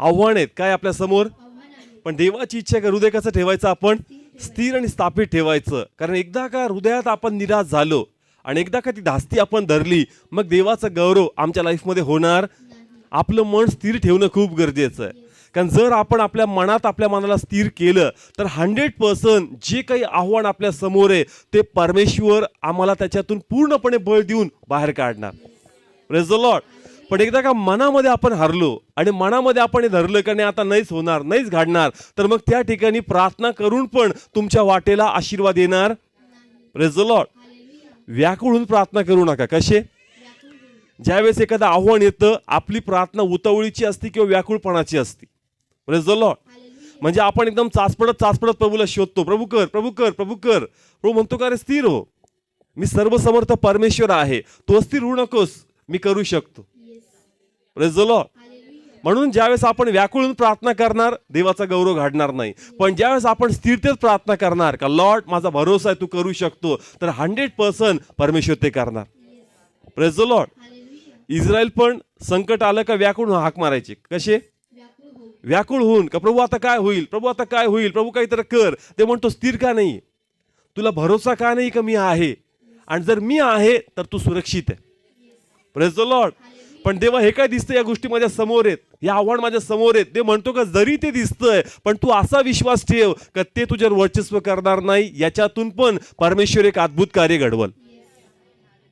आव्हान आहेत काय आपल्यासमोर? पण देवाची इच्छा आहे का हृदय कसं ठेवायचं आपण? स्थिर आणि स्थापित ठेवायचं. कारण एकदा का हृदयात आपण निराश झालो आणि एकदा का ती धास्ती आपण धरली मग देवाचा गौरव आमच्या लाईफमध्ये होणार आपलं मन स्थिर ठेवणं खूप गरजेचं आहे. कारण जर आपण आपल्या मनात आपल्या मनाला स्थिर केलं तर हंड्रेड पर्सेंट जे काही आव्हान आपल्यासमोर आहे ते परमेश्वर आम्हाला त्याच्यातून पूर्णपणे बळ देऊन बाहेर काढणार. प्रेज द पण एकदा का मनामध्ये आपण हरलो आणि मनामध्ये आपण हे धरलं का नाही आता नाहीच होणार नाहीच घडणार तर मग त्या ठिकाणी प्रार्थना करून पण तुमच्या वाटेला आशीर्वाद येणार? प्रेज द लॉर्ड व्याकुळून प्रार्थना करू नका. कसे? ज्यावेळेस एखादं आव्हान येतं आपली प्रार्थना उतावळीची असते किंवा व्याकुळपणाची असते. प्रेज द लॉर्ड म्हणजे आपण एकदम चाचपडत चाचपडत प्रभूला शोधतो प्रभू कर प्रभू कर प्रभू कर. प्रभू म्हणतो का रे स्थिर हो. मी सर्वसमर्थ परमेश्वर आहे. तू अस्थिर होऊ नकोस. मी करू शकतो. प्रेज द लॉर्ड म्हणून ज्यावेळेस आपण व्याकुळून प्रार्थना करणार देवाचा गौरव घडणार नाही. पण ज्यावेळेस आपण स्थिरतेत प्रार्थना करणार का लॉर्ड माझा भरोसा आहे तू करू शकतो तर हंड्रेड पर्सेंट परमेश्वर ते करणार. प्रेज द लॉर्ड इस्रायल पण संकट आलं का व्याकुळ हाक मारायचे? कसे? व्याकुळ होऊन. का प्रभू आता काय होईल? प्रभू आता काय होईल? प्रभू काहीतरी कर. ते म्हणतो स्थिर का नाही? तुला भरोसा का नाही का मी आहे? आणि जर मी आहे तर तू सुरक्षित आहे. प्रेज द लॉर्ड पण देवा हे काय दिसतं या गोष्टी माझ्यासमोर आहेत? हे आव्हान माझ्यासमोर आहेत. ते म्हणतो का जरी ते दिसतंय पण तू असा विश्वास ठेव का ते तुझ्यावर वर्चस्व करणार नाही याच्यातून पण परमेश्वर एक अद्भुत कार्य घडवल.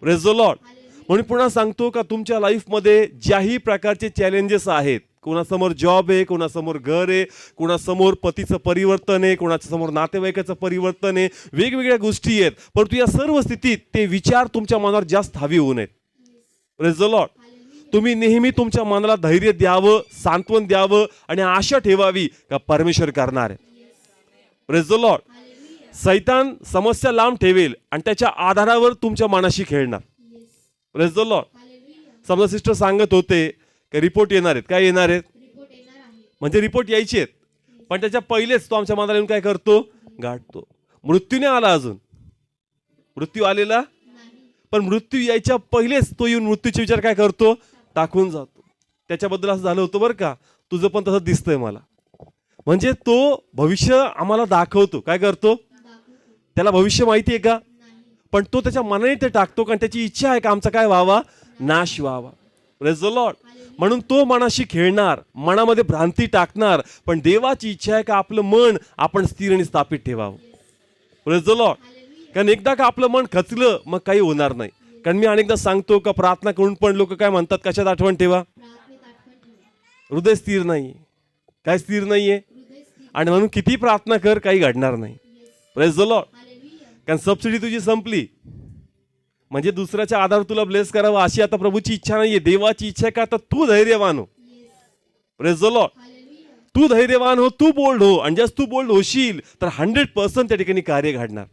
द लॉर्ड म्हणून पुन्हा सांगतो का तुमच्या लाईफमध्ये ज्याही प्रकारचे चॅलेंजेस आहेत कोणासमोर जॉब आहे कोणासमोर घर आहे कोणासमोर पतीचं परिवर्तन आहे कोणाच्या समोर नातेवाईकाचं परिवर्तन आहे वेगवेगळ्या गोष्टी आहेत परंतु या सर्व स्थितीत ते विचार तुमच्या मनावर जास्त हवी होऊ नयेत. द लॉर्ड तुम्ही नेहमी तुमच्या मनाला धैर्य द्यावं सांत्वन द्यावं आणि आशा ठेवावी का परमेश्वर करणार आहे? प्रेज द लॉर्ड सैतान समस्या लांब ठेवेल आणि त्याच्या आधारावर तुमच्या मनाशी खेळणार. प्रेज द लॉर्ड समजा सिस्टर सांगत होते की रिपोर्ट येणार आहेत? काय येणार आहेत? म्हणजे रिपोर्ट यायचे आहेत. पण त्याच्या पहिलेच तो आमच्या मनाला येऊन काय करतो? गाठतो. मृत्यूने आला अजून. मृत्यू आलेला? पण मृत्यू यायच्या पहिलेच तो येऊन मृत्यूचे विचार काय करतो? टाकून जातो. त्याच्याबद्दल असं झालं होतं बरं का तुझं पण तसं दिसतंय मला. म्हणजे तो भविष्य आम्हाला दाखवतो. काय करतो? त्याला भविष्य माहिती आहे का? पण तो त्याच्या मनाने ते टाकतो कारण त्याची इच्छा आहे का? आमचा काय व्हावा? नाश व्हावा. प्रेज द लॉर्ड म्हणून तो मनाशी खेळणार मनामध्ये भ्रांती टाकणार पण देवाची इच्छा आहे का? आपलं मन आपण स्थिर आणि स्थापित ठेवावं. प्रेज लॉर्ड कारण एकदा का आपलं मन खचलं मग काही होणार नाही. कारण मी अनेकदा सांगतो का प्रार्थना करून पण लोक काय म्हणतात कशात आठवण ठेवा? हृदय स्थिर नाही. काय स्थिर नाहीये? आणि म्हणून किती प्रार्थना कर काही घडणार नाही. प्रेस द लॉर्ड कारण सबसिडी तुझी संपली. म्हणजे दुसऱ्याच्या आधार तुला ब्लेस करावं अशी आता प्रभूची इच्छा नाहीये. देवाची इच्छा आहे का? आता तू धैर्यवान हो. प्रेस द लॉर्ड तू धैर्यवान हो तू बोल्ड हो. आणि जस्ट तू बोल्ड होशील तर हंड्रेड पर्सेंट त्या ठिकाणी कार्य घडणार.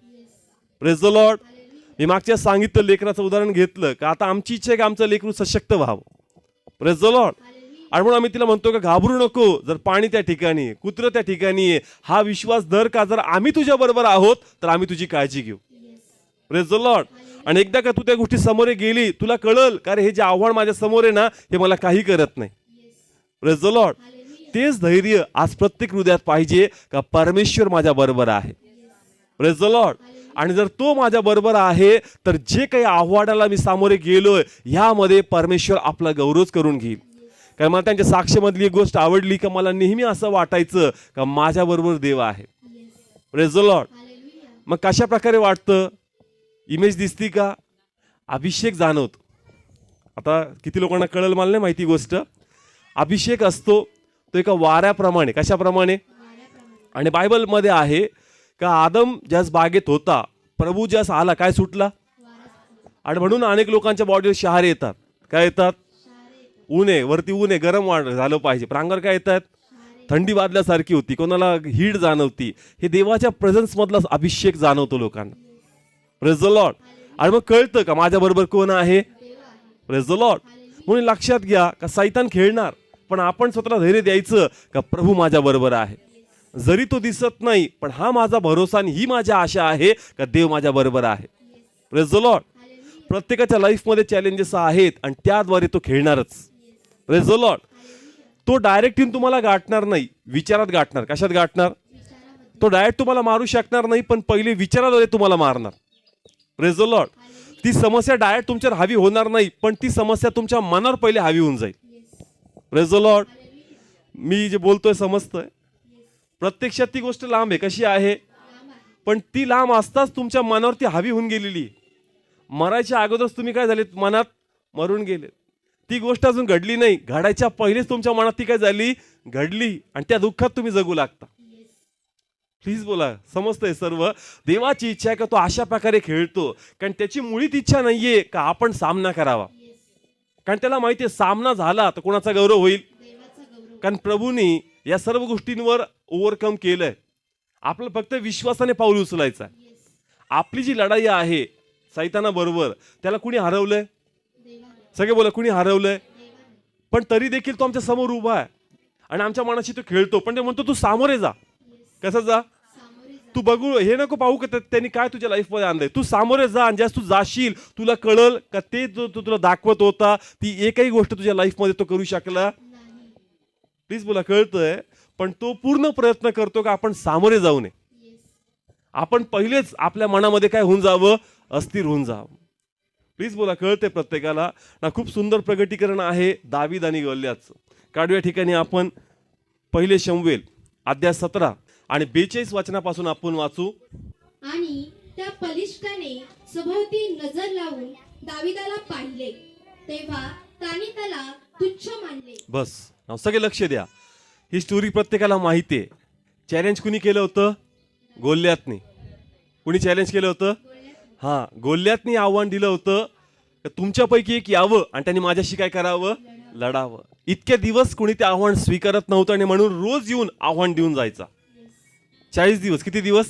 प्रेस द लॉर्ड मी मागच्या सांगितलं लेकराचं उदाहरण घेतलं का आता आमची इच्छा आहे का आमचं लेकरू सशक्त व्हावं. प्रेज द लॉर्ड आणि म्हणून आम्ही तिला म्हणतो का घाबरू नको जर पाणी त्या ठिकाणी कुत्रं त्या ठिकाणी आहे हा विश्वास धर का? जर आम्ही तुझ्या बरोबर आहोत तर आम्ही तुझी काळजी घेऊ. प्रेज द लॉर्ड आणि एकदा का तू त्या गोष्टी समोर गेली तुला कळल का रे हे जे आव्हान माझ्यासमोर आहे ना हे मला काही करत नाही. प्रेज द लॉर्ड तेच धैर्य आज प्रत्येक हृदयात पाहिजे का परमेश्वर माझ्या बरोबर आहे. प्रेज द लॉर्ड आणि जर तो माझ्या बरोबर आहे तर जे काही आव्हानाला मी सामोरे गेलोय ह्यामध्ये परमेश्वर आपला गौरवच करून घेईल. कारण मला त्यांच्या साक्षीमधली एक गोष्ट आवडली का मला नेहमी असं वाटायचं का माझ्या बरोबर देव आहे. प्रेज द लॉर्ड मग कशा प्रकारे वाटतं? इमेज दिसती का? अभिषेक जाणवतो. आता किती लोकांना कळल मला नाही माहिती गोष्ट. अभिषेक असतो तो एका वाऱ्याप्रमाणे कशाप्रमाणे? आणि बायबलमध्ये आहे का आदम ज्यास बागेत होता प्रभू ज्यास आला काय सुटला? आणि म्हणून अनेक लोकांच्या बॉडीवर शहारे येतात. काय येतात? ऊन आहे वरती ऊन गरम वाढ झालं पाहिजे. प्रांगर काय येतात? थंडी वाजल्यासारखी होती. कोणाला हीट जाणवती. हे देवाच्या प्रेझन्स मधला अभिषेक जाणवतो लोकांना. प्रेझ द लॉर्ड आणि मग कळतं का माझ्या बरोबर कोण आहे? प्रेझ द लॉर्ड म्हणून लक्षात घ्या का सैतान खेळणार पण आपण स्वतःला धैर्य द्यायचं का प्रभू माझ्या बरोबर आहे. जरी तो दिसत नाही पण हा माझा भरोसा आणि ही माझी आशा आहे का देव माझ्या बरोबर आहे. प्रेज द लॉर्ड प्रत्येकाच्या लाईफमध्ये चॅलेंजेस आहेत आणि त्याद्वारे तो खेळणारच. प्रेज द लॉर्ड तो डायरेक्ट येऊन तुम्हाला गाठणार नाही विचारात गाठणार. कशात गाठणार? तो डायरेक्ट तुम्हाला मारू शकणार नाही पण पहिले विचाराद्वारे तुम्हाला मारणार. प्रेज लॉर्ड ती समस्या डायरेक्ट तुमच्यावर हावी होणार नाही पण ती समस्या तुमच्या मनावर पहिले हावी होऊन जाईल. प्रेज लॉर्ड मी जे बोलतोय समजतोय. प्रत्यक्षात ती गोष्ट लांब आहे कशी आहे? पण ती लांब असताच तुमच्या मनावर ती हावी होऊन गेलेली आहे. मरायच्या अगोदरच तुम्ही काय झाले मनात मरून गेले ती गोष्ट अजून घडली नाही. घडायच्या पहिलेच तुमच्या मनात ती काय झाली? घडली. आणि त्या दुःखात तुम्ही जगू लागता. प्लीज बोला. समजतंय सर्व? देवाची इच्छा आहे का तो अशा प्रकारे खेळतो? कारण त्याची मुळीत इच्छा नाहीये का आपण सामना करावा? कारण त्याला माहिती आहे सामना झाला तर कोणाचा गौरव होईल? कारण प्रभूंनी या सर्व गोष्टींवर ओव्हरकम केलंय. आपलं फक्त विश्वासाने पाऊल उचलायचं आहे. आपली जी लढाई आहे सैताना बरोबर त्याला कुणी हरवलंय? सगळे बोला कुणी हरवलंय? पण तरी देखील तो आमच्यासमोर उभा आहे. आणि आमच्या मनाशी तो खेळतो. पण ते म्हणतो तू सामोरे जा. कसं जा? तू बघू हे नको पाहू का त्या- त्यांनी काय तुझ्या लाईफमध्ये आणलंय? तू सामोरे जा आणि ज्यास तू जाशील तुला कळल का ते जो तो तुला दाखवत होता ती एकही गोष्ट तुझ्या लाईफमध्ये तो करू शकला? प्लीज बोला कळतंय? पण तो पूर्ण प्रयत्न करतो का आपण सामोरे जाऊ नये. आपण पहिलेच आपल्या मनामध्ये काय होऊन जावं? अस्थिर होऊन जावं. प्लीज बोला कळते प्रत्येकाला. ना खूप सुंदर प्रगटीकरण आहे दावीद आणि गल्ल्याचं. काढूया ठिकाणी आपण पहिले शंवेल अध्याय सतरा आणि बेचाळीस वचनापासून आपण वाचू. आणि त्या बलिष्ठाने सभोवती नजर लावून दाविदाला पाहिले. तेव्हा त्याने त्याला तुच्छ मानले. बस. सगळे लक्ष द्या. ही स्टोरी प्रत्येकाला माहिती आहे. चॅलेंज कुणी केलं होतं? गोल्यातनी. कुणी चॅलेंज केलं होतं? हां गोल्यातनी आव्हान दिलं होतं. तुमच्यापैकी एक यावं आणि त्यांनी माझ्याशी काय करावं? लढावं. इतके दिवस कुणी ते आव्हान स्वीकारत नव्हतं आणि म्हणून रोज येऊन आव्हान देऊन जायचा. चाळीस दिवस. किती दिवस?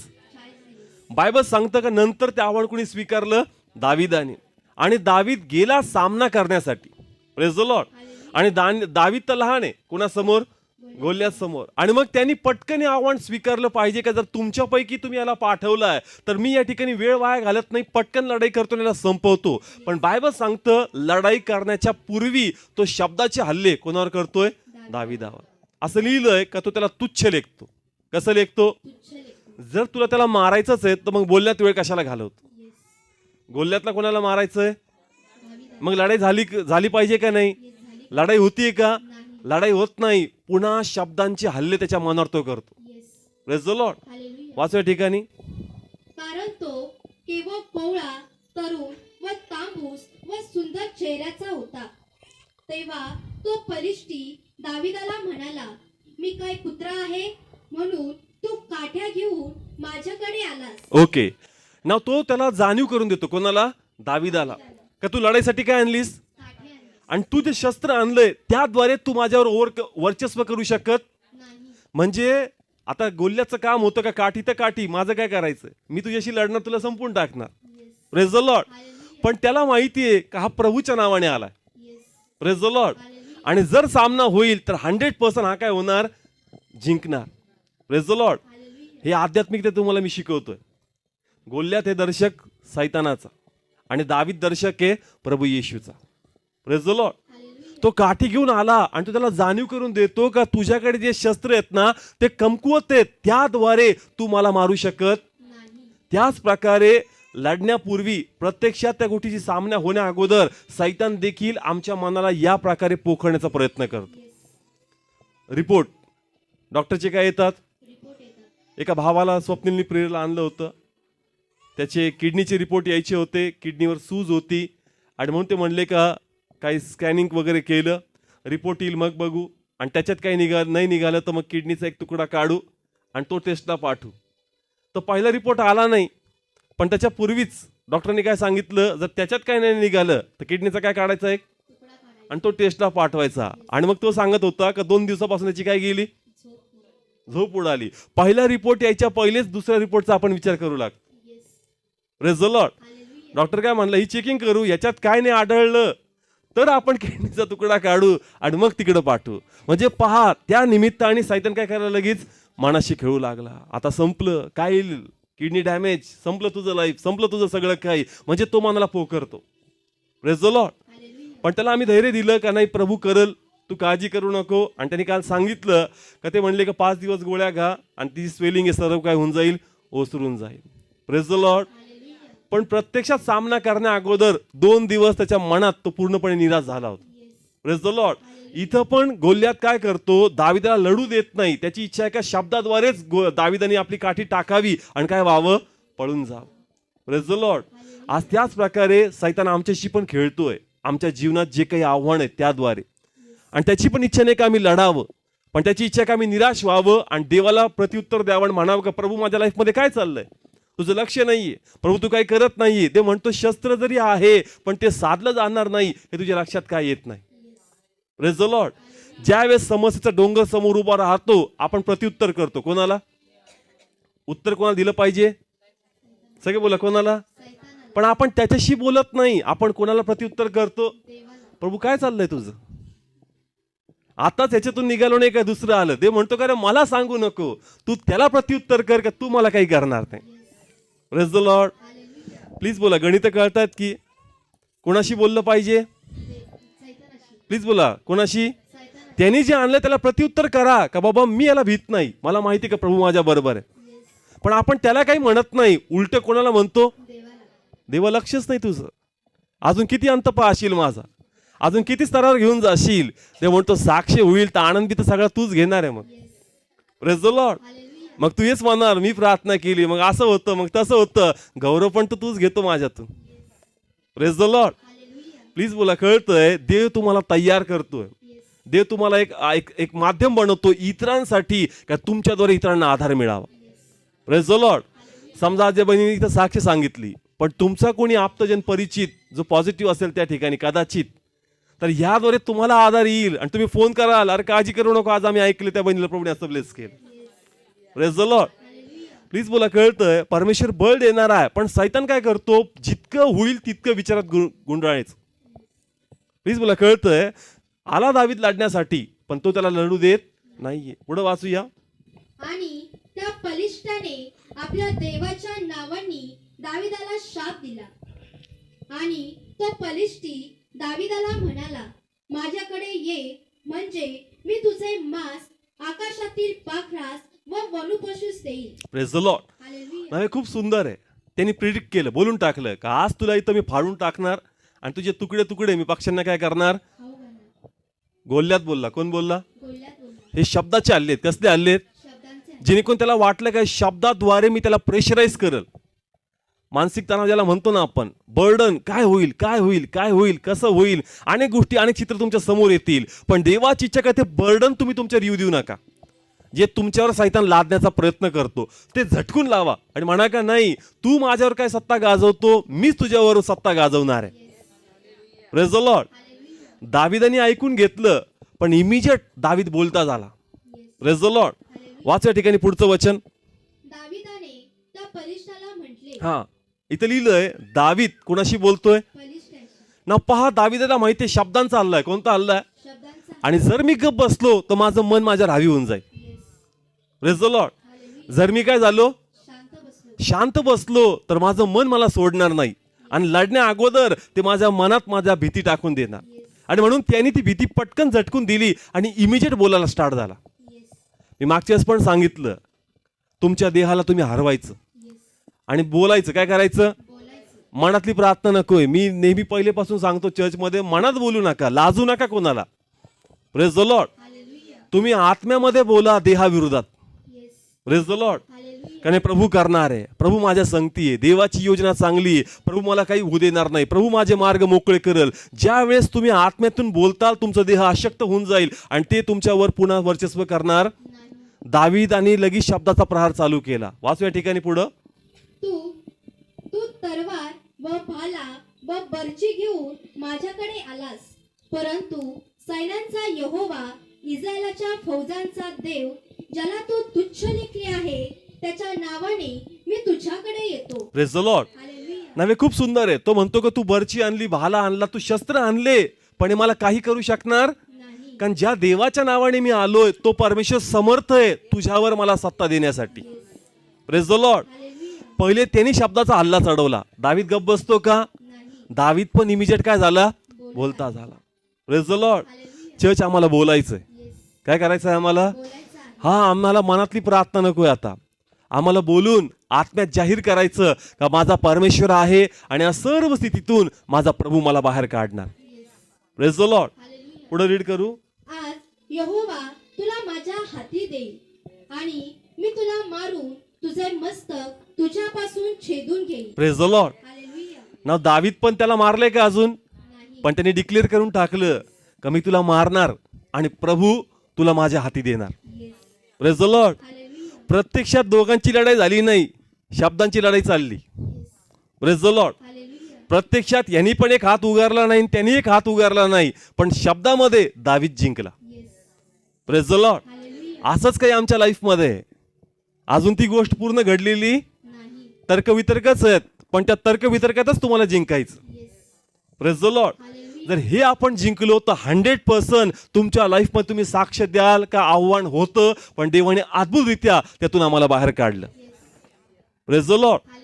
बायबल सांगतं का नंतर ते आव्हान कुणी स्वीकारलं? दाविदाने. आणि दावीद गेला सामना करण्यासाठी. Praise द लॉर्ड आणि दान- दावीद तर लहान आहे. कुणासमोर? गोल्यात समोर आणि मग त्यांनी पटकन हे आव्हान स्वीकारलं पाहिजे का? जर तुमच्यापैकी तुम्ही याला पाठवलाय तर मी या ठिकाणी वेळ वाया घालत नाही पटकन लढाई करतो आणि याला संपवतो. पण बायबल सांगतं लढाई करण्याच्या पूर्वी तो शब्दाचे हल्ले कोणावर करतोय? दाविदावर. असं लिहिलंय का तो त्याला तुच्छ लेखतो. कसं लेखतो? तुच्छ लेखतो. जर तुला त्याला मारायचंच आहे तर मग बोलण्यात वेळ कशाला घालवतो? गोल्यातला कोणाला मारायचंय? मग लढाई झाली झाली पाहिजे का नाही? लढाई होतीये का? लढाई होत नाही. पुन्हा शब्दांचे हल्ले त्याच्या मनावर तो करतो. हालेलुया वाचूया ठिकाणी. कारण तो केवळ कोवळा तरुण व तांबूस व सुंदर चेहऱ्याचा होता. तेव्हा तो बलिष्ठी दाविदाला म्हणाला मी काय कुत्रा आहे? म्हणून तू काठ्या घेऊन माझ्याकडे आलास. ओके ना तो त्याला जाणीव करून देतो. कोणाला? दाविदाला. का तू लढाईसाठी काय आणलास? आणि तू जे शस्त्र आणलंय त्याद्वारे तू माझ्यावर ओवर वर्चस्व करू शकत म्हणजे आता गोल्याचं काम होतं का काठी तर काठी माझं काय करायचं? मी तुझ्याशी लढणार तुला संपून टाकणार. प्रेज द लॉर्ड पण त्याला माहितीये का हा प्रभूच्या नावाने प्रेज द लॉर्ड आणि जर सामना होईल तर हंड्रेड पर्सेंट हा काय होणार? जिंकणार. प्रेज द लॉर्ड हे आध्यात्मिकता तुम्हाला मी शिकवतोय. गोल्यात हे दर्शक सैतानाचा आणि दावीद दर्शक आहे प्रभू येशूचा. प्रेज द लॉर्ड तो काठी घेऊन आला आणि तो त्याला जाणीव करून देतो का तुझ्याकडे जे शस्त्र आहेत ना ते कमकुवत आहेत. त्याद्वारे तू मला मारू शकत त्याच प्रकारे लढण्यापूर्वी प्रत्यक्षात त्या गोष्टीची सामना होण्या अगोदर सैतान देखील आमच्या मनाला या प्रकारे पोखरण्याचा प्रयत्न करतो. रिपोर्ट डॉक्टरचे काय येतात? एका भावाला स्वप्नीलनी प्रेरेला आणलं होतं. त्याचे किडनीचे रिपोर्ट यायचे होते. किडनीवर सूज होती. आणि म्हणून ते म्हणले का काही स्कॅनिंग वगैरे केलं रिपोर्ट येईल मग बघू. आणि त्याच्यात काही निघा नाही निघालं तर मग किडनीचा एक तुकडा काढू आणि तो टेस्टला पाठवू. तर पहिला रिपोर्ट आला नाही पण त्याच्या पूर्वीच डॉक्टरांनी काय सांगितलं जर त्याच्यात काही नाही निघालं तर किडनीचा काय काढायचा एक? आणि तो टेस्टला पाठवायचा. आणि मग तो सांगत होता का दोन दिवसापासून त्याची काय गेली? झोप उडाली. पहिला रिपोर्ट यायच्या पहिलेच दुसऱ्या रिपोर्टचा आपण विचार करू लागतो हालेलुया डॉक्टर काय म्हणलं ही चेकिंग करू याच्यात काय नाही आढळलं. तर आपण किडनीचा तुकडा काढू आणि मग तिकडं पाठवू. म्हणजे पहा त्या निमित्ताने सैतान काय करायला लगेच? मनाशी खेळू लागला. आता संपलं काय येईल? किडनी डॅमेज संपलं तुझं लाईफ संपलं तुझं सगळं काही. म्हणजे तो मनाला पोकरतो. प्रेज द हालेलुया पण त्याला आम्ही धैर्य दिलं का नाही? प्रभू करल. तू काळजी करू नको. आणि त्यांनी काल सांगितलं का ते म्हणले का पाच दिवस गोळ्या घा आणि ती स्वेलिंग हे सर्व काय होऊन जाईल ओसरून जाईल. प्रेस द लॉर्ड पण प्रत्यक्षात सामना करण्या अगोदर दोन दिवस त्याच्या मनात तो पूर्णपणे निराश झाला होता. प्रेस द लॉर्ड इथं पण गोल्यात काय करतो दाविदाला लढू देत नाही. त्याची इच्छा आहे का शब्दाद्वारेच दाविदाने आपली काठी टाकावी आणि काय व्हावं? पळून जावं. प्रेस द लॉर्ड आज त्याच प्रकारे सैतान आमच्याशी पण खेळतोय. आमच्या जीवनात जे काही आव्हान आहे त्याद्वारे. आणि त्याची पण इच्छा नाही का आम्ही लढावं. पण त्याची इच्छा का आम्ही निराश व्हावं आणि देवाला प्रत्युत्तर द्यावं आणि म्हणावं का प्रभू माझ्या लाईफमध्ये काय चाललंय? तुझं लक्ष नाहीये. प्रभू तू काही करत नाहीये. ते म्हणतो शस्त्र जरी आहे पण ते साधलं जाणार नाही हे तुझ्या लक्षात काय येत नाही? रेज द लॉर्ड ज्यावेळेस समस्येचा डोंगर समोर उभा राहतो आपण प्रत्युत्तर करतो. कोणाला? उत्तर कोणाला दिलं पाहिजे? सगळे बोला कोणाला? पण आपण त्याच्याशी बोलत नाही. आपण कोणाला प्रत्युत्तर करतो? प्रभू काय चाललंय तुझं? आताच ह्याच्यातून निघालो नाही का दुसरं आलं? ते म्हणतो का रे मला सांगू नको. तू त्याला प्रत्युत्तर कर का तू मला काही करणार नाही? प्रेस द लॉर्ड प्लीज बोला गणित कळतायत की कोणाशी बोललं पाहिजे? प्लीज बोला कोणाशी? त्यांनी जे आणलं त्याला प्रत्युत्तर करा का बाबा मी याला भीत नाही. मला माहिती का प्रभू माझ्या बरोबर आहे. पण आपण त्याला काही म्हणत नाही. उलट कोणाला म्हणतो? देवा लक्षच नाही तुझं. अजून किती अंत पाहशील माझा? अजून किती स्तरावर घेऊन जाशील? ते म्हणतो साक्ष होईल तर आनंदी तर सगळा तूच घेणार आहे मग. प्रेस द लॉर्ड मग तू हेच म्हणणार मी प्रार्थना केली मग असं होतं मग तसं होतं. गौरव पण तर तूच घेतो माझ्यातून. प्रेस द लॉर्ड प्लीज बोला कळतंय देव तुम्हाला तयार करतोय. देव तुम्हाला एक एक, एक माध्यम बनवतो इतरांसाठी का तुमच्याद्वारे इतरांना आधार मिळावा. प्रेस द लॉर्ड समजा आज बहिणीने इथं साक्ष सांगितली पण तुमचा कोणी आप्तजन परिचित जो पॉझिटिव्ह असेल त्या ठिकाणी कदाचित तर याद्वारे तुम्हाला आधार येईल. आणि तुम्ही फोन कराल अरे काळजी करू नको आज आम्ही ऐकले त्या बहिणीला प्रभूने असं ब्लेस केलं. प्रेस द लॉर्ड प्लीज बोला कळतंय परमेश्वर बळ देणार आहे पण सैतान काय करतो? जितकं होईल तितकं विचारात गुं- गुंडाळायचं प्लीज बोला कळतंय आला दावीत लाडण्यासाठी पण तो त्याला लढू देत नाहीये. पुढे वाचूया. आणि त्या पलिष्ठाने आपल्या देवाच्या नावांनी दाविदाला शाप दिला. आणि तो बलिष्ठी दाविदाला म्हणाला माझ्याकडे ये म्हणजे मी तुझे मांस आकाशातील पाखरास व वनुपशुस देईल. प्रेस द लॉर्ड खूप सुंदर आहे. त्यांनी प्रिडिक्ट केलं बोलून टाकलं का आज तुला इथं मी फाडून टाकणार आणि तुझे तुकडे तुकडे मी पक्ष्यांना काय करणार? खाऊ घाला गोल्यात बोलला. कोण बोलला? हे शब्दाचे आहेत कसले शब्दांचे जेणेकरून त्याला वाटलं काय शब्दाद्वारे मी त्याला प्रेशराईज करल. मानसिक तणाव ज्याला म्हणतो ना आपण बर्डन काय होईल काय होईल काय होईल कसं होईल? अनेक गोष्टी अनेक चित्र तुमच्यासमोर येतील. पण देवाची इच्छा काय? ते बर्डन तुम्ही तुमच्यावर येऊ देऊ नका. जे तुमच्यावर सैतान लादण्याचा प्रयत्न करतो ते झटकून लावा आणि म्हणा का नाही तू माझ्यावर काय सत्ता गाजवतो मीच तुझ्यावर सत्ता गाजवणार आहे. The Lord. दाविदाने ऐकून घेतलं पण इमिजिएट दावीद बोलता झाला. द लॉर्ड वाच या ठिकाणी पुढचं वचन. हा इथं लिहिलंय दावीद कोणाशी बोलतोय? ना पहा दाविदाला माहिती आहे शब्दांचा हल्लाय कोणता हल्लाय शब्दांचा आणि जर मी गप बसलो तर माझं मन माझ्या हावी होऊन जाईल. रेज द लॉर्ड जर मी काय झालो? शांत बसलो. तर माझं मन मला सोडणार नाही. आणि लढण्या अगोदर ते माझ्या मनात माझ्या भीती टाकून देणार. आणि म्हणून त्यांनी ती भीती पटकन झटकून दिली आणि इमिजिएट बोलायला स्टार्ट झाला. मी मागच्या वेळेस पण सांगितलं तुमच्या देहाला तुम्ही हरवायचं. आणि बोलायचं. काय करायचं? मनातली प्रार्थना नकोय मी नेहमी पहिलेपासून सांगतो चर्चमध्ये मनात बोलू नका लाजू नका कोणाला. प्रेस द लॉर्ड तुम्ही आत्म्यामध्ये बोला देहाविरोधात. प्रेस द लॉर्ड कारण प्रभू करणार आहे प्रभू माझ्या संगती आहे देवाची योजना चांगली आहे प्रभू मला काही होऊ देणार नाही प्रभू माझे मार्ग मोकळे करेल ज्या वेळेस तुम्ही आत्म्यातून बोलताल तुमचा देह अशक्त होऊन जाईल आणि ते तुमच्यावर पुन्हा वर्चस्व करणार दावीद आणि लगेच शब्दाचा प्रहार चालू केला वाचू या ठिकाणी पुढं तू तू तरवार व भाला व बर्ची घेऊन माझ्याकडे आलास परंतु सैन्यांचा यहोवा इस्रायलाच्या फौजांचा देव ज्याला तू तुच्छ लेखले आहे त्याच्या नावाने मी तुझ्याकडे येतो. द लॉर्ड नव्हे खूप सुंदर आहे. तो म्हणतो का तू बरची आणली भाला आणला तू शस्त्र आणले पण हे मला काही करू शकणार? नाही. कारण ज्या देवाच्या नावाने मी आलोय तो परमेश्वर समर्थ आहे तुझ्यावर मला सत्ता देण्यासाठी. प्रेस द लॉर्ड पहिले त्यांनी शब्दाचा हल्ला चढवला. दावीद गप बसतो का? नाही. दावीद पण इमिजिएट काय झाला? बोलता झाला. प्रेस द लॉर्ड चर्च आम्हाला बोलायचंय. काय करायचं आहे आम्हाला? बोलायचं. हा आम्हाला मनातली प्रार्थना नकोय आता. आम्हाला बोलून आत्म्यात जाहीर करायचं का माझा परमेश्वर आहे आणि या सर्व स्थितीतून माझा प्रभू मला बाहेर काढणार. प्रेज द लॉर्ड पुढे रीड करू. आज यहोवा तुला माझ्या हाती देईल आणि मी तुला मारून तुझे मस्तक तुझ्यापासून छेदून घेईल प्रेज द लॉर्ड ना दावीद पण त्याला मारले का अजून? पण त्यांनी डिक्लेअर करून टाकलं का मी तुला मारणार आणि प्रभू तुला माझ्या हाती देणार. प्रेज लॉर्ड प्रत्यक्षात दोघांची लढाई झाली नाही शब्दांची लढाई चालली. प्रेज लॉर्ड प्रत्यक्षात यांनी पण एक हात उगारला नाही त्यांनी एक हात उगारला नाही पण शब्दामध्ये दावीद जिंकला. प्रेज द लॉर्ड असंच काही आमच्या लाईफमध्ये. अजून ती गोष्ट पूर्ण घडलेली तर्कवितर्कच आहेत पण त्या तर्कवितर्कातच तुम्हाला जिंकायचं. प्रेज द लॉर्ड जर हे आपण जिंकलो तर हंड्रेड पर्सेंट तुमच्या लाईफमध्ये तुम्ही साक्ष द्याल का आव्हान होतं? पण देवाने अद्भुतरित्या त्यातून आम्हाला बाहेर काढलं. द लॉर्ड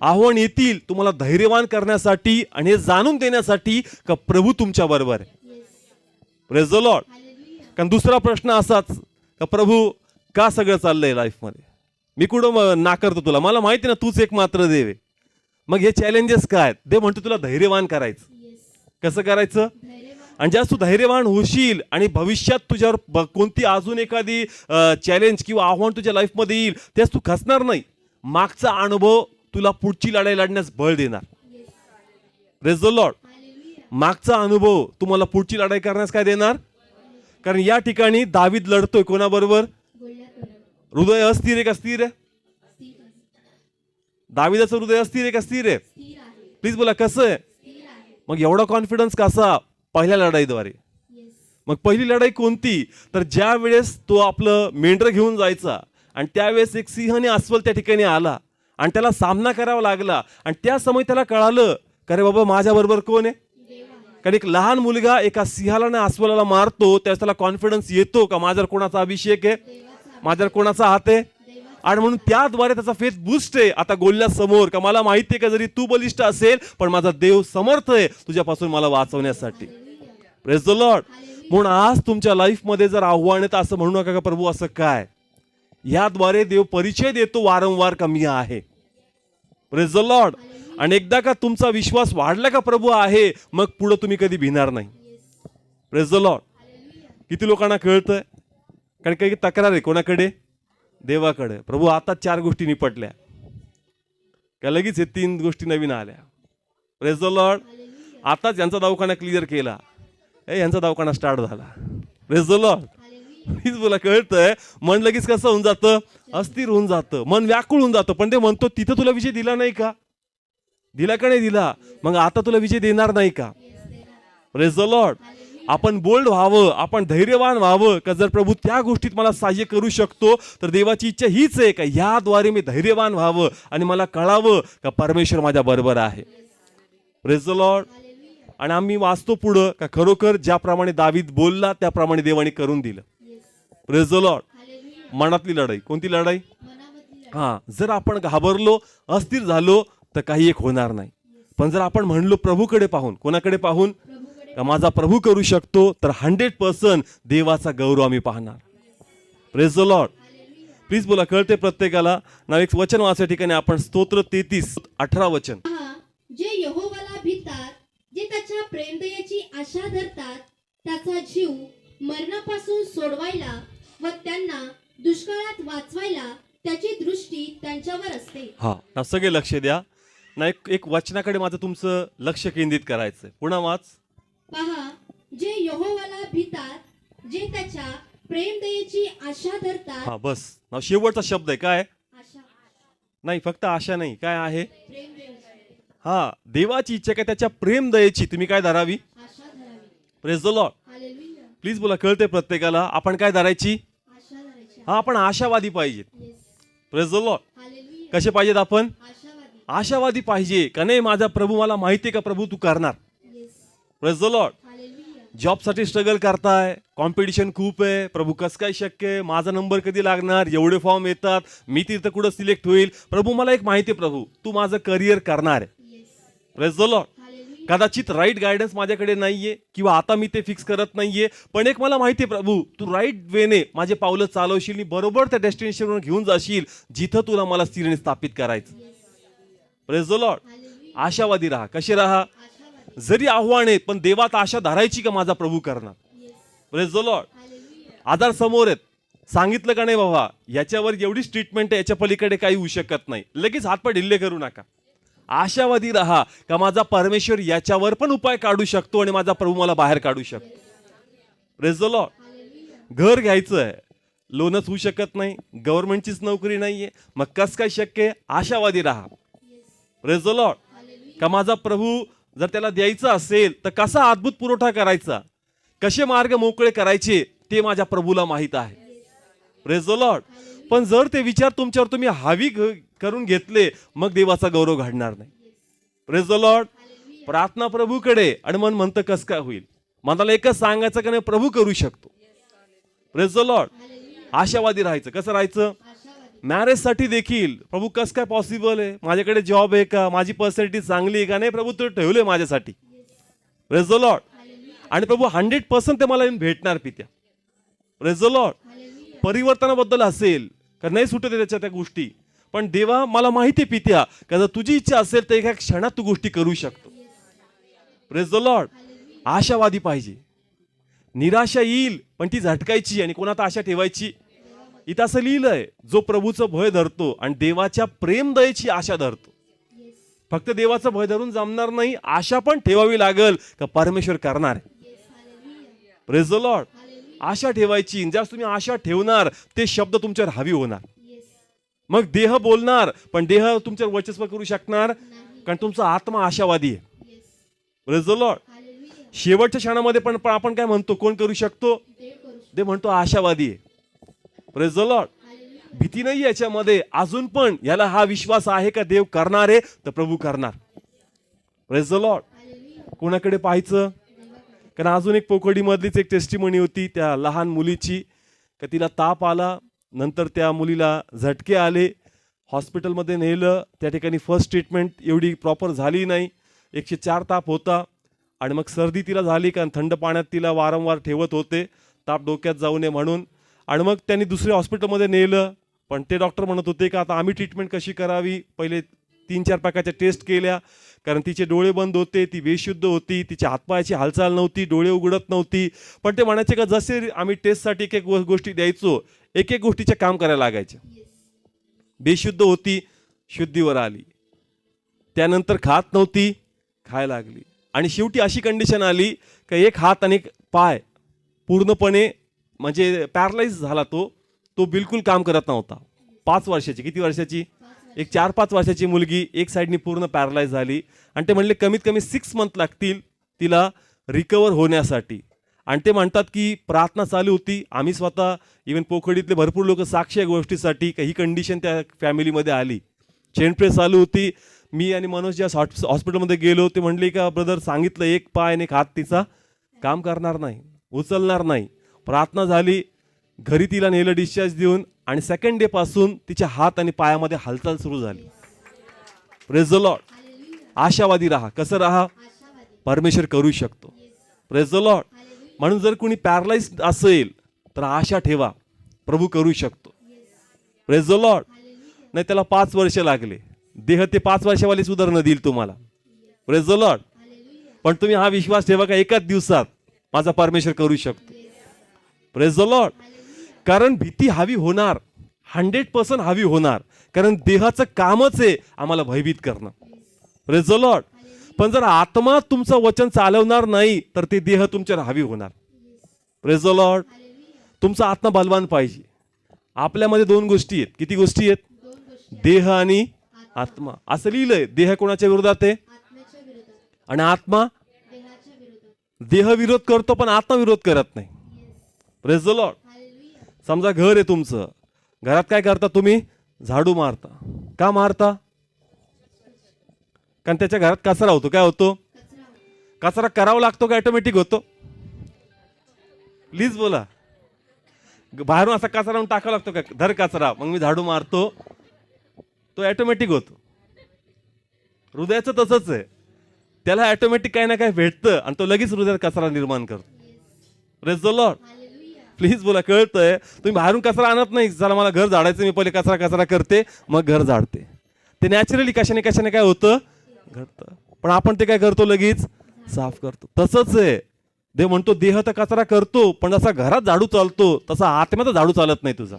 आव्हान येतील तुम्हाला धैर्यवान करण्यासाठी आणि हे जाणून देण्यासाठी का प्रभू तुमच्या बरोबर द लॉर्ड कारण दुसरा प्रश्न असाच का प्रभू का सगळं चाललंय लाईफमध्ये मी कुठं नाकारतो तुला? मला माहिती ना तूच एक मात्र देव आहे. मग हे चॅलेंजेस काय आहेत? देव म्हणतो तुला धैर्यवान करायचं. कसं करायचं? आणि जास्त तू धैर्यवान होशील आणि भविष्यात तुझ्यावर ब- कोणती अजून एखादी चॅलेंज किंवा आव्हान तुझ्या लाईफमध्ये येईल त्यास तू खसणार नाही. मागचा अनुभव तुला पुढची लढाई लढण्यास बळ देणार. रेज द लॉर्ड मागचा अनुभव तुम्हाला पुढची लढाई करण्यास काय देणार? कारण या ठिकाणी दावीद लढतोय कोणाबरोबर? हृदय अस्थिर आहे का स्थिर? आहे दाविदाचं हृदय अस्थिर आहे का स्थिर आहे? प्लीज बोला कसं आहे? मग एवढा कॉन्फिडन्स कसा? पहिल्या लढाईद्वारे. मग पहिली लढाई कोणती? तर ज्या वेळेस तो आपलं मेंढर घेऊन जायचा आणि त्यावेळेस एक सिंह आणि अस्वल त्या ठिकाणी आला आणि त्याला सामना करावा लागला आणि त्या समय त्याला कळालं का रे बाबा माझ्याबरोबर कोण आहे? कारण एक लहान मुलगा एका सिंहाला आणि अस्वलाला मारतो त्यावेळेस त्याला कॉन्फिडन्स येतो का माझ्यावर कोणाचा अभिषेक आहे? माझ्यावर कोणाचा हात आहे? आणि म्हणून त्याद्वारे त्याचा फेथ बुस्ट आहे. आता गोल्ल्या समोर का मला माहिती आहे का जरी तू बलिष्ठ असेल पण माझा देव समर्थ आहे तुझ्यापासून मला वाचवण्यासाठी. प्रेस द लॉर्ड म्हणून आज तुमच्या लाईफमध्ये जर आव्हान येतं असं म्हणू नका का प्रभू असं काय? याद्वारे देव परिचय देतो वारंवार कमी आहे. प्रेस द लॉर्ड आणि एकदा का तुमचा विश्वास वाढला का प्रभू आहे मग पुढे तुम्ही कधी भिणार नाही. प्रेस द लॉर्ड किती लोकांना कळतंय? कारण काही तक्रार आहे कोणाकडे? देवाकडे. प्रभू आता चार गोष्टी निपटल्या. का लगेच हे तीन गोष्टी नवीन आल्या. प्रेस द लॉर्ड आताच यांचा दवाखाना क्लिअर केला. ए यांचा दवाखाना स्टार्ट झाला. प्रेस द लॉर्ड प्लीज बोला कळतंय मन लगेच कसं होऊन जातं? अस्थिर होऊन जातं. मन व्याकुळ होऊन जातं. पण ते म्हणतो तिथं तुला विजय दिला नाही का? दिला का नाही दिला? मग आता तुला विजय देणार नाही का? प्रेस द लॉर्ड आपण बोल्ड व्हावं आपण धैर्यवान व्हावं का जर प्रभू त्या गोष्टीत मला सहाय्य करू शकतो तर देवाची इच्छा हीच आहे का याद्वारे मी धैर्यवान व्हावं आणि मला कळावं का परमेश्वर माझ्या बरोबर आहे? प्रेस द लॉर्ड आणि आम्ही वाचतो पुढं का खरोखर ज्याप्रमाणे दावीद बोलला त्याप्रमाणे देवाने करून दिलं. द लॉर्ड मनातली लढाई. कोणती लढाई. हा जर आपण घाबरलो अस्थिर झालो तर काही एक होणार नाही. पण जर आपण म्हणलो प्रभूकडे पाहून कोणाकडे पाहून? का माझा प्रभू करू शकतो तर हंड्रेड पर्सेंट देवाचा गौरव आम्ही पाहणार. प्रेस द लॉर्ड प्लीज बोला कळते प्रत्येकाला? ना एक वचन वाचा ठिकाणी. आपण स्तोत्र तेहतीस अठरा वचन. जे यहोवाला भितात जे त्याच्या प्रेमदयेची आशा धरतात त्याचा जीव मरणापासून सोडवायला व त्यांना दुष्काळात वाचवायला त्याची दृष्टी त्यांच्यावर असते. हा सगळे लक्ष द्या. ना एक एक वचनाकडे माझं तुमचं लक्ष केंद्रित करायचं पुन्हा वाच. पहा जे यहोवाला भितात जे त्याच्या प्रेमदयेची आशा धरतात हा बस. ना शेवटचा शब्द आहे. काय? आशा नाही फक्त आशा नाही. काय आहे? प्रेमदयेची. हा देवाची इच्छा काय? त्याच्या प्रेम दयेची तुम्ही काय धरावी? आशा धरावी. Praise the lord hallelujah please बोला कळते प्रत्येकाला. आपण काय धरायची? आशा धरायची. हा आपण आशावादी पाहिजेत. Yes praise the lord hallelujah कसे पाहिजेत आपण? आशावादी. आशावादी पाहिजे. का नाही माझा प्रभू मला माहिती आहे का? प्रभू तू करणार. प्रेस द लॉर्ड हालेलुया जॉबसाठी स्ट्रगल करताय कॉम्पिटिशन खूप आहे प्रभू कसं काय शक्य आहे माझा नंबर कधी लागणार एवढे फॉर्म येतात मी तिथं कुठं सिलेक्ट होईल? प्रभू मला एक माहिती आहे प्रभू तू माझं करिअर करणार आहे. प्रेस द लॉर्ड हालेलुया कदाचित राईट गायडन्स माझ्याकडे नाहीये किंवा आता मी ते फिक्स करत नाहीये पण एक मला माहिती आहे प्रभू तू राईट वेने माझे पावलं चालवशील आणि बरोबर त्या डेस्टिनेशनवर घेऊन जाशील जिथं तुला मला स्थिर आणि स्थापित करायचं. प्रेज लॉर्ड हालेलुया आशावादी राहा. कसे राहा? जरी आव्हान आहेत पण देवात आशा धरायची का माझा प्रभू करणार? लॉर्ड आधार समोर आहेत. सांगितलं का नाही बाबा? याच्यावर एवढीच ट्रीटमेंट आहे याच्या पलीकडे काही होऊ शकत नाही. लगेच हातपाय ढिल्ले करू नका. आशावादी राहा का माझा परमेश्वर याच्यावर पण उपाय काढू शकतो आणि माझा प्रभू मला बाहेर काढू शकतो? प्रेज लॉर्ड हालेलुया घर घ्यायचं आहे. लोनच होऊ शकत नाही गव्हर्नमेंटचीच नोकरी नाहीये. मग कस काय शक्य आहे? आशावादी राहा. प्रेज लॉर्ड हालेलुया का माझा प्रभू जर त्याला द्यायचं असेल तर कसा अद्भुत पुरवठा करायचा? कसे मार्ग मोकळे करायचे ते माझ्या प्रभूला माहीत आहे. प्रेज लॉर्ड पण जर ते विचार तुमच्यावर तुम्ही हावी घ- करून घेतले मग देवाचा गौरव घडणार नाही. प्रेज लॉर्ड प्रार्थना प्रभूकडे आणि मन म्हणतं कस काय होईल? मनाला एकच सांगायचं का नाही प्रभू करू शकतो. प्रेज लॉर्ड आशावादी राहायचं. कसं राहायचं? आशावादी मॅरेजसाठी देखील. प्रभू कस काय पॉसिबल आहे? माझ्याकडे जॉब आहे का? माझी पर्सनॅलिटी चांगली आहे का? नाही प्रभू तू ठेवले माझ्यासाठी. प्रेज लॉर्ड हालेलुया आणि प्रभू हंड्रेड पर्सेंट ते मला येऊन भेटणार पित्या. प्रेज लॉर्ड हालेलुया परिवर्तनाबद्दल असेल का नाही सुटत त्याच्या त्या गोष्टी. पण देवा मला माहिती आहे पित्या का जर तुझी इच्छा असेल तर एका क्षणात तू गोष्टी करू शकतो. प्रेज द लॉर्ड आशावादी पाहिजे. निराशा येईल पण ती झटकायची आणि कोणात आशा ठेवायची? इथं असं लिहिलंय जो प्रभूचं भय धरतो आणि देवाच्या प्रेम दयेची आशा धरतो. फक्त देवाचं भय धरून जमणार नाही आशा पण ठेवावी लागल का परमेश्वर करणार प्रेज द लॉर्ड आशा ठेवायची ज्यास तुम्ही आशा ठेवणार ते शब्द तुमच्यावर हावी होणार. मग देह बोलणार पण देह तुमच्यावर वर्चस्व करू शकणार कारण तुमचा आत्मा आशावादी आहे. प्रेज द लॉर्ड शेवटच्या क्षणामध्ये पण पण आपण काय म्हणतो कोण करू शकतो? देव करू शकतो. ते म्हणतो आशावादी आहे. प्रेज द लॉर्ड भीती नाही याच्यामध्ये. अजून पण याला हा विश्वास आहे का देव करणार? आहे तर प्रभू करणार. प्रेज द लॉर्ड कोणाकडे पाहायचं? कारण अजून एक पोकडीमधलीच एक टेस्टिमनी होती त्या लहान मुलीची. का तिला ताप आला नंतर त्या मुलीला झटके आले. हॉस्पिटलमध्ये नेलं. त्या ठिकाणी फर्स्ट ट्रीटमेंट एवढी प्रॉपर झाली नाही. एकशे चार ताप होता. आणि मग सर्दी तिला झाली कारण थंड पाण्यात तिला वारंवार ठेवत होते. ताप डोक्यात जाऊ नये म्हणून. आणि मग त्यांनी दुसऱ्या हॉस्पिटलमध्ये नेलं. पण ते डॉक्टर म्हणत होते का आता आम्ही ट्रीटमेंट कशी करावी? पहिले तीन चार प्रकारच्या टेस्ट केल्या. कारण तिचे डोळे बंद होते ती बेशुद्ध होती तिच्या हातपायाची हालचाल नव्हती डोळे उघडत नव्हती. पण ते म्हणायचे का जसे आम्ही टेस्टसाठी एक एक गोष्टी द्यायचो एक एक गोष्टीचे काम करायला लागायचे बेशुद्ध होती शुद्धीवर आली. त्यानंतर खात नव्हती खायला लागली. आणि शेवटी अशी कंडिशन आली का एक हात आणि पाय पूर्णपणे म्हणजे पॅरलाइज झाला तो तो बिलकुल काम करत नव्हता. पाच वर्षाची किती वर्षाची? एक चार पाच वर्षाची मुलगी एक साईडनी पूर्ण पॅरलाइज झाली. आणि ते म्हणले कमीत कमी सिक्स मंथ लागतील तिला रिकवर होण्यासाठी. आणि ते म्हणतात की प्रार्थना चालू होती. आम्ही स्वतः इवन पोखडीतले भरपूर लोक साक्ष या गोष्टीसाठी काही कंडिशन त्या फॅमिलीमध्ये आली. चेनप्रेस चालू होती. मी आणि मनोज ज्या हॉट- हॉस्पिटलमध्ये गेलो ते म्हणले का ब्रदर सांगितलं एक पाय आणि एक हात तिचा काम करणार नाही उचलणार नाही. प्रार्थना झाली घरी तिला नेलं डिस्चार्ज देऊन आणि सेकंड डे पासून तिच्या हात आणि पायामध्ये हालचाल सुरू झाली. प्रेज लॉर्ड हालेलुया आशावादी राहा. कसं राहा? परमेश्वर करू शकतो. प्रेज लॉर्ड हालेलुया म्हणून जर कोणी पॅरलाइज असेल तर आशा ठेवा. प्रभू करू शकतो. प्रेज लॉर्ड हालेलुया नाही त्याला पाच वर्ष लागले. देह ते पाच वर्षावाली सुधारणा देईल तुम्हाला. प्रेज लॉर्ड हालेलुया पण तुम्ही हा विश्वास ठेवा का एकाच दिवसात? माझा परमेश्वर करू शकतो. प्रेज लॉर्ड हालेलुया कारण भीती हवी होणार. हंड्रेड पर्सेंट हवी होणार. कारण देहाचं कामच आहे आम्हाला भयभीत करणं. प्रेज लॉर्ड पण जर आत्मा तुमचं वचन चालवणार नाही तर ते देह तुमच्यावर हवी होणार. प्रेज लॉर्ड हालेलुया तुमचा आत्मा बलवान पाहिजे. आपल्यामध्ये दोन गोष्टी आहेत. किती गोष्टी आहेत? देह आणि आत्मा. असं लिहिलंय. देह कोणाच्या विरोधात आहे? आणि आत्मा? देह विरोध करतो पण आत्मा विरोध करत नाही. येस प्रेज लॉर्ड समजा घर आहे तुमचं. घरात काय करता तुम्ही? झाडू मारता. का मारता? कारण त्याच्या घरात कचरा होतो. काय होतो? कचरा करावा लागतो का? ऑटोमॅटिक होतो. प्लीज बोला. बाहेरून असा कचरा टाकावा लागतो का? धर कचरा. मग मी झाडू मारतो. तो ऑटोमॅटिक होतो. हृदयाचं तसंच आहे. त्याला ऑटोमॅटिक काही ना काही भेटतं आणि तो लगेच हृदयात कचरा निर्माण करतो. रेस लॉर्ड प्लीज बोला कळतंय. तुम्ही बाहेरून कचरा आणत नाही. चला मला घर झाडायचं मी पहिले कचरा कचरा करते मग घर झाडते. ते नॅचरली कशाने कशाने काय होतं? घडतं. पण आपण ते काय करतो लगेच? साफ करतो. तसंच आहे. देव म्हणतो देह तर कचरा करतो पण जसा घरात झाडू चालतो तसा आत्म्यात झाडू चालत नाही तुझा.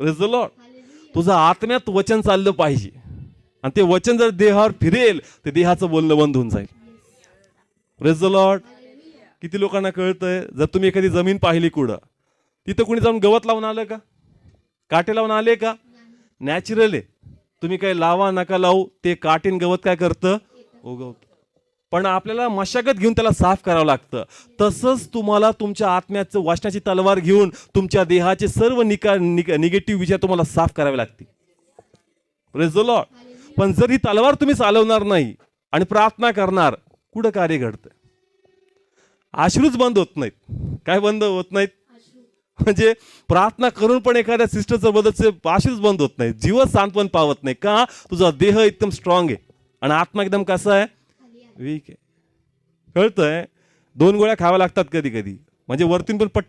लॉर्ड तुझं आत्म्यात वचन चाललं पाहिजे. आणि ते वचन जर देहावर फिरेल ते देहाचं बोलणं बंद होऊन जाईल. रेज लॉर्ड किती लोकांना कळतंय? जर तुम्ही एखादी जमीन पाहिली कुठं? तिथं कुणी जाऊन गवत लावून आलं का? काटे लावून आले का? नॅचरल आहे. तुम्ही काही लावा नका लावू ते काटेन गवत काय करतं? उगवतं. पण आपल्याला मशागत घेऊन त्याला साफ करावं लागतं. तसंच तुम्हाला तुमच्या आत्म्याचं वाचनाची तलवार घेऊन तुमच्या देहाचे सर्व निका निगेटिव्ह विचार तुम्हाला साफ करावे लागतील. Praise पण जर ही तलवार तुम्ही चालवणार नाही आणि प्रार्थना करणार कुठं कार्य घडतं? आश्रूच बंद होत नाहीत. काय बंद होत नाहीत? म्हणजे प्रार्थना करून पण एखाद्या सिस्टरचं बदलचे आश्रूच बंद होत नाही जीवच सांत्वन पावत नाही. का? तुझा देह एकदम स्ट्रॉंग आहे. आणि आत्मा एकदम कसा आहे? वीक आहे. कळतंय? दोन गोळ्या खाव्या लागतात कधी कधी म्हणजे वरतून पण पट्टी